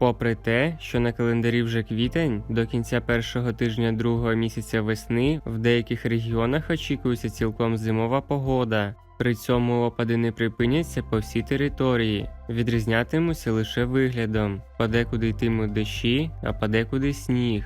Попри те, що на календарі вже квітень, до кінця першого тижня другого місяця весни в деяких регіонах очікується цілком зимова погода. При цьому опади не припиняться по всій території, відрізнятимуться лише виглядом, подекуди йтимуть дощі, а подекуди сніг.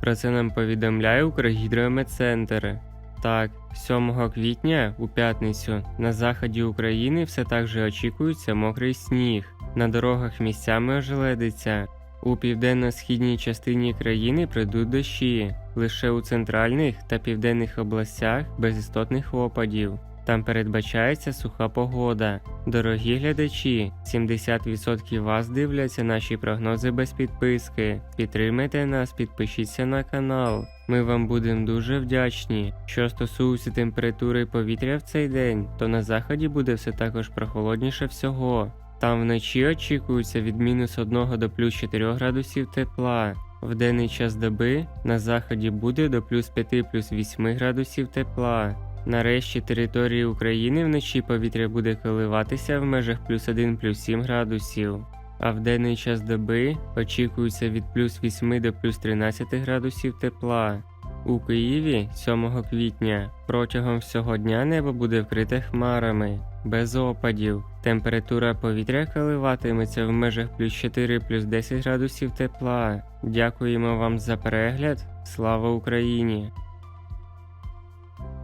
Про це нам повідомляє Укргідрометцентр. Так, 7 квітня у п'ятницю на заході України все так же очікується мокрий сніг. На дорогах місцями ожеледиться. У південно-східній частині країни прийдуть дощі, лише у центральних та південних областях без істотних опадів. Там передбачається суха погода. Дорогі глядачі, 70% вас дивляться наші прогнози без підписки. Підтримайте нас, підпишіться на канал. Ми вам будемо дуже вдячні. Що стосується температури повітря в цей день, то на заході буде все також прохолодніше всього. Там вночі очікується від мінус 1 до плюс 4 градусів тепла. В денний час доби на заході буде до плюс 5 плюс 8 градусів тепла. Нарешті території України вночі повітря буде коливатися в межах плюс 1 плюс 7 градусів, а в денний час доби очікується від плюс 8 до плюс 13 градусів тепла. У Києві 7 квітня протягом всього дня небо буде вкрите хмарами, без опадів. Температура повітря коливатиметься в межах плюс 4 плюс 10 градусів тепла. Дякуємо вам за перегляд. Слава Україні!